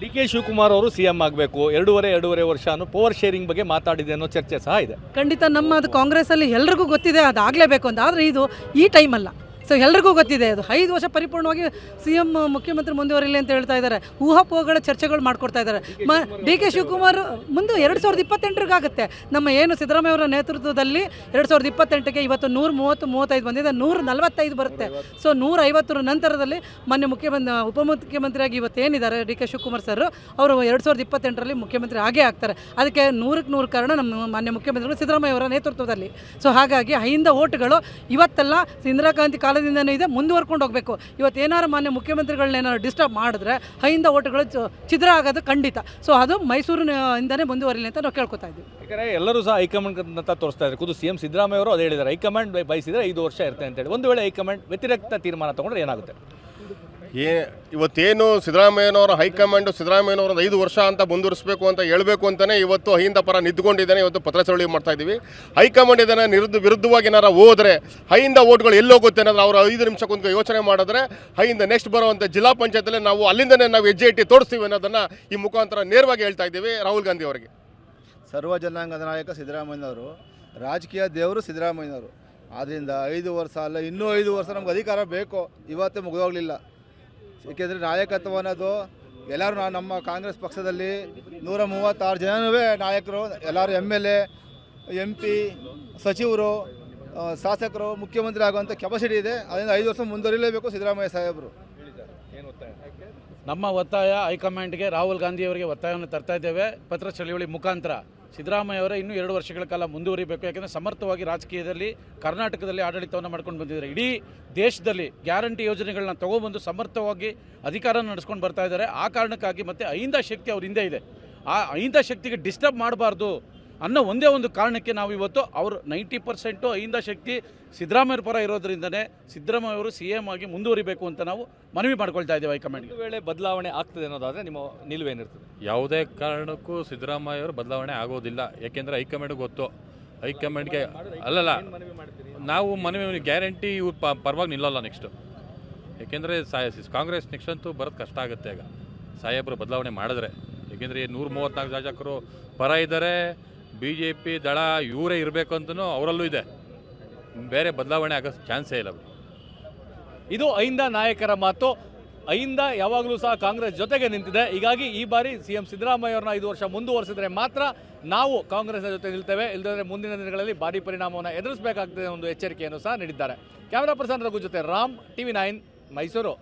D K Shivakumar ಅವರು CM ಆಗಬೇಕು. ಎರಡೂವರೆ ಎರಡೂವರೆ ವರ್ಷ ಪವರ್ ಶೇರಿಂಗ್ ಬಗ್ಗೆ ಮಾತಾಡಿದೆ ಅನ್ನೋ ಚರ್ಚೆ ಸಹ ಇದೆ. ಖಂಡಿತ ನಮ್ಮ ಅದು ಕಾಂಗ್ರೆಸ್ಸಲ್ಲಿ ಎಲ್ರಿಗೂ ಗೊತ್ತಿದೆ, ಅದಾಗಲೇಬೇಕು ಅಂತ. ಆದರೆ ಇದು ಈ ಟೈಮ್ ಅಲ್ಲ. ಸೊ ಎಲ್ರಿಗೂ ಗೊತ್ತಿದೆ, ಅದು ಐದು ವರ್ಷ ಪರಿಪೂರ್ಣವಾಗಿ ಸಿ ಎಂ ಮುಖ್ಯಮಂತ್ರಿ ಮುಂದುವರಿಲಿ ಅಂತ ಹೇಳ್ತಾ ಇದ್ದಾರೆ. ಊಹಾಪೋಹಗಳ ಚರ್ಚೆಗಳು ಮಾಡ್ಕೊಡ್ತಾ ಇದ್ದಾರೆ. ಮ, ಡಿ ಕೆ ಶಿವಕುಮಾರ್ ಮುಂದೆ ಎರಡು ಸಾವಿರದ ಇಪ್ಪತ್ತೆಂಟರಿಗಾಗುತ್ತೆ. ನಮ್ಮ ಏನು ಸಿದ್ದರಾಮಯ್ಯ ಅವರ ನೇತೃತ್ವದಲ್ಲಿ ಎರಡು ಸಾವಿರದ ಇಪ್ಪತ್ತೆಂಟಕ್ಕೆ ಇವತ್ತು ನೂರ ಮೂವತ್ತು, ಮೂವತ್ತೈದು ಬಂದಿದೆ. ನೂರ ನಲವತ್ತೈದು ಬರುತ್ತೆ. ಸೊ ನೂರ ಐವತ್ತರ ನಂತರದಲ್ಲಿ ಮೊನ್ನೆ ಮುಖ್ಯಮಂತ್ರಿ, ಉಪಮುಖ್ಯಮಂತ್ರಿಯಾಗಿ ಇವತ್ತೇನಿದ್ದಾರೆ ಡಿ ಕೆ ಶಿವಕುಮಾರ್ ಸರ್, ಅವರು ಎರಡು ಸಾವಿರದ ಇಪ್ಪತ್ತೆಂಟರಲ್ಲಿ ಮುಖ್ಯಮಂತ್ರಿ ಆಗೇ ಆಗ್ತಾರೆ. ಅದಕ್ಕೆ ನೂರಕ್ಕೆ ನೂರು ಕಾರಣ ನಮ್ಮ ಮಾನ್ಯ ಮುಖ್ಯಮಂತ್ರಿಗಳು ಸಿದ್ದರಾಮಯ್ಯ ಅವರ ನೇತೃತ್ವದಲ್ಲಿ. ಸೊ ಹಾಗಾಗಿ ಅಹಿಂದ ಓಟ್ಗಳು ಇವತ್ತೆಲ್ಲ, ಇಂದಿರಾ ಗಾಂಧಿ ಕಾಲದಿಂದನೇ ಇದೆ, ಮುಂದುವರ್ಕೊಂಡು ಹೋಗಬೇಕು. ಇವತ್ತೇನಾರು ಮಾನ್ಯ ಮುಖ್ಯಮಂತ್ರಿಗಳನ್ನೇನಾದ್ರು ಡಿಸ್ಟರ್ಬ್ ಮಾಡಿದ್ರೆ ಹೈಂದ ಓಟಗಳು ಛಿದ್ರ ಆಗೋದು ಖಂಡಿತ. ಸೊ ಅದು ಮೈಸೂರಿನಿಂದನೇ ಮುಂದುವರಿಲಿ ಅಂತ ನಾವು ಕೇಳ್ಕೊತಾ ಇದ್ದೀವಿ. ಯಾಕಂದರೆ ಎಲ್ಲರೂ ಸಹ ಹೈಕಮಾಂಡ್ ಅಂತ ತೋರಿಸ್ತಾ ಇದ್ದಾರೆ. ಖುದ್ದು ಸಿ ಎಂ ಸಿದ್ದರಾಮಯ್ಯ ಅವರು ಅದೇ ಹೇಳಿದ್ದಾರೆ. ಹೈಕಮಾಂಡ್ ಬಯಸಿದರೆ ಐದು ವರ್ಷ ಇರ್ತದೆ ಅಂತೇಳಿ ಒಂದು ವೇಳೆ ಹೈಕಮಾಂಡ್ ವ್ಯತಿರಿಕ್ತ ತೀರ್ಮಾನ ತಗೊಂಡ್ರೆ ಏನಾಗುತ್ತೆ? ಏ ಇವತ್ತೇನು ಸಿದ್ದರಾಮಯ್ಯನವರ ಹೈಕಮಾಂಡ್, ಸಿದ್ದರಾಮಯ್ಯನವರ ಐದು ವರ್ಷ ಅಂತ ಮುಂದುವರಿಸಬೇಕು ಅಂತ ಹೇಳಬೇಕು ಅಂತಲೇ ಇವತ್ತು ಅಹಿಂದ ಪರ ನಿಂತ್ಕೊಂಡಿದ್ದಾನೆ, ಇವತ್ತು ಪತ್ರ ಚಳವಳಿ ಮಾಡ್ತಾ ಇದ್ದೀವಿ. ಹೈಕಮಾಂಡ್ ಇದನ್ನು ನಿರುದ್ಧ ವಿರುದ್ಧವಾಗಿ ಏನಾರ ಹೋದರೆ ಹೈಯಿಂದ ಓಟ್ಗಳು ಎಲ್ಲೋಗುತ್ತೆ ಅನ್ನೋದು ಅವರು ಐದು ನಿಮಿಷಕ್ಕೊಂದು ಯೋಚನೆ ಮಾಡಿದ್ರೆ ಹೈಯಿಂದ ನೆಕ್ಸ್ಟ್ ಬರುವಂಥ ಜಿಲ್ಲಾ ಪಂಚಾಯತಲ್ಲಿ ನಾವು ಅಲ್ಲಿಂದನೇ ನಾವು ಹೆಜ್ಜೆ ಇಟ್ಟು ತೋರಿಸ್ತೀವಿ ಅನ್ನೋದನ್ನು ಈ ಮುಖಾಂತರ ನೇರವಾಗಿ ಹೇಳ್ತಾ ಇದ್ದೀವಿ ರಾಹುಲ್ ಗಾಂಧಿ ಅವರಿಗೆ. ಸರ್ವ ಜನಾಂಗದ ನಾಯಕ ಸಿದ್ದರಾಮಯ್ಯನವರು, ರಾಜಕೀಯ ದೇವರು ಸಿದ್ದರಾಮಯ್ಯನವರು. ಆದ್ದರಿಂದ ಐದು ವರ್ಷ ಅಲ್ಲ, ಇನ್ನೂ ಐದು ವರ್ಷ ನಮ್ಗೆ ಅಧಿಕಾರ ಬೇಕು. ಇವತ್ತೇ ಮುಗಿದೋಗಲಿಲ್ಲ. ಏಕೆಂದರೆ ನಾಯಕತ್ವ ಅನ್ನೋದು ಎಲ್ಲರೂ ನಮ್ಮ ಕಾಂಗ್ರೆಸ್ ಪಕ್ಷದಲ್ಲಿ ನೂರ ಮೂವತ್ತಾರು ಜನನೂ ನಾಯಕರು, ಎಲ್ಲರೂ M L A, M P, ಸಚಿವರು ಶಾಸಕರು, ಮುಖ್ಯಮಂತ್ರಿ ಆಗುವಂಥ ಕೆಪಾಸಿಟಿ ಇದೆ. ಅದರಿಂದ ಐದು ವರ್ಷ ಮುಂದುವರಿಲೇಬೇಕು ಸಿದ್ದರಾಮಯ್ಯ ಸಾಹೇಬರು. ನಮ್ಮ ಒತ್ತಾಯ ಹೈಕಮಾಂಡ್ಗೆ, ರಾಹುಲ್ ಗಾಂಧಿಯವರಿಗೆ ಒತ್ತಾಯವನ್ನು ತರ್ತಾ ಇದ್ದೇವೆ. ಪತ್ರ ಚಳವಳಿ ಮುಖಾಂತರ. ಸಿದ್ದರಾಮಯ್ಯ ಅವರೇ ಇನ್ನೂ ಎರಡು ವರ್ಷಗಳ ಕಾಲ ಮುಂದುವರಿಬೇಕು. ಯಾಕಂದರೆ ಸಮರ್ಥವಾಗಿ ರಾಜಕೀಯದಲ್ಲಿ ಕರ್ನಾಟಕದಲ್ಲಿ ಆಡಳಿತವನ್ನು ಮಾಡ್ಕೊಂಡು ಬಂದಿದ್ದಾರೆ. ಇಡೀ ದೇಶದಲ್ಲಿ ಗ್ಯಾರಂಟಿ ಯೋಜನೆಗಳನ್ನ ತಗೊಬಂದು ಸಮರ್ಥವಾಗಿ ಅಧಿಕಾರ ನಡೆಸ್ಕೊಂಡು ಬರ್ತಾ ಇದ್ದಾರೆ. ಆ ಕಾರಣಕ್ಕಾಗಿ ಮತ್ತೆ ಅಹಿಂದ ಶಕ್ತಿ ಅವ್ರ ಹಿಂದೆ ಇದೆ. ಆ ಅಹಿಂದ ಶಕ್ತಿಗೆ ಡಿಸ್ಟರ್ಬ್ ಮಾಡಬಾರ್ದು ಅನ್ನೋ ಒಂದೇ ಒಂದು ಕಾರಣಕ್ಕೆ ನಾವು ಇವತ್ತು ಅವರು ನೈಂಟಿ ಪರ್ಸೆಂಟು ಅಹಿಂದ ಶಕ್ತಿ ಸಿದ್ದರಾಮಯ್ಯ ಪರ ಇರೋದ್ರಿಂದನೇ ಸಿದ್ದರಾಮಯ್ಯ ಅವರು ಸಿ ಎಂ ಆಗಿ ಮುಂದುವರಿಬೇಕು ಅಂತ ನಾವು ಮನವಿ ಮಾಡ್ಕೊಳ್ತಾ ಇದ್ದೇವೆ ಹೈಕಮಾಂಡ್ಗೆ. ಒಂದು ವೇಳೆ ಬದಲಾವಣೆ ಆಗ್ತದೆ ಅನ್ನೋದಾದರೆ ನಿಮ್ಮ ನಿಲುವೇನಿರ್ತದೆ ಯಾವುದೇ ಕಾರಣಕ್ಕೂ ಸಿದ್ದರಾಮಯ್ಯ ಅವರು ಬದಲಾವಣೆ ಆಗೋದಿಲ್ಲ. ಏಕೆಂದರೆ ಹೈಕಮಾಂಡ್ ಗೊತ್ತು. ಹೈಕಮಾಂಡ್ಗೆ ಅಲ್ಲಲ್ಲ ನಾವು ಮನವಿ ಗ್ಯಾರಂಟಿ ಇವ್ರು ಪ ಪರವಾಗಿ ನಿಲ್ಲಲ್ಲ ನೆಕ್ಸ್ಟು ಏಕೆಂದರೆ ಕಾಂಗ್ರೆಸ್ ನೆಕ್ಸ್ಟ್ ಅಂತೂ ಬರೋದು ಕಷ್ಟ ಆಗುತ್ತೆ ಈಗ. ಸಾಹೇಬರು ಬದಲಾವಣೆ ಮಾಡಿದ್ರೆ. ಏಕೆಂದರೆ ನೂರು ಮೂವತ್ತ್ನಾಲ್ಕು ಶಾಸಕರು ಪರ ಇದ್ದಾರೆ. ಬಿ ಜೆ ಪಿ ದಳ ಇವರೇ ಇರಬೇಕು ಅಂತಲೂ ಅವರಲ್ಲೂ ಇದೆ. ಬೇರೆ ಬದಲಾವಣೆ ಆಗೋ ಚಾನ್ಸೇ ಇಲ್ಲ ಇದು ಐಂದ ನಾಯಕರ ಮಾತು. ಐಂದ ಯಾವಾಗಲೂ ಸಹ ಕಾಂಗ್ರೆಸ್ ಜೊತೆಗೆ ನಿಂತಿದೆ. ಹೀಗಾಗಿ ಈ ಬಾರಿ ಸಿ ಎಂ ಸಿದ್ದರಾಮಯ್ಯ ಅವರನ್ನ ಐದು ವರ್ಷ ಮುಂದುವರಿಸಿದ್ರೆ ಮಾತ್ರ ನಾವು ಕಾಂಗ್ರೆಸ್ನ ಜೊತೆ ನಿಲ್ತೇವೆ. ಇಲ್ಲದ್ರೆ ಮುಂದಿನ ದಿನಗಳಲ್ಲಿ ಭಾರಿ ಪರಿಣಾಮವನ್ನು ಎದುರಿಸಬೇಕಾಗ್ತದೆ ಒಂದು ಎಚ್ಚರಿಕೆಯನ್ನು ಸಹ ನೀಡಿದ್ದಾರೆ. ಕ್ಯಾಮರಾ ಪರ್ಸನ್ ರಘು ಜೊತೆ ರಾಮ್, ಟಿವಿ ನೈನ್, ಮೈಸೂರು.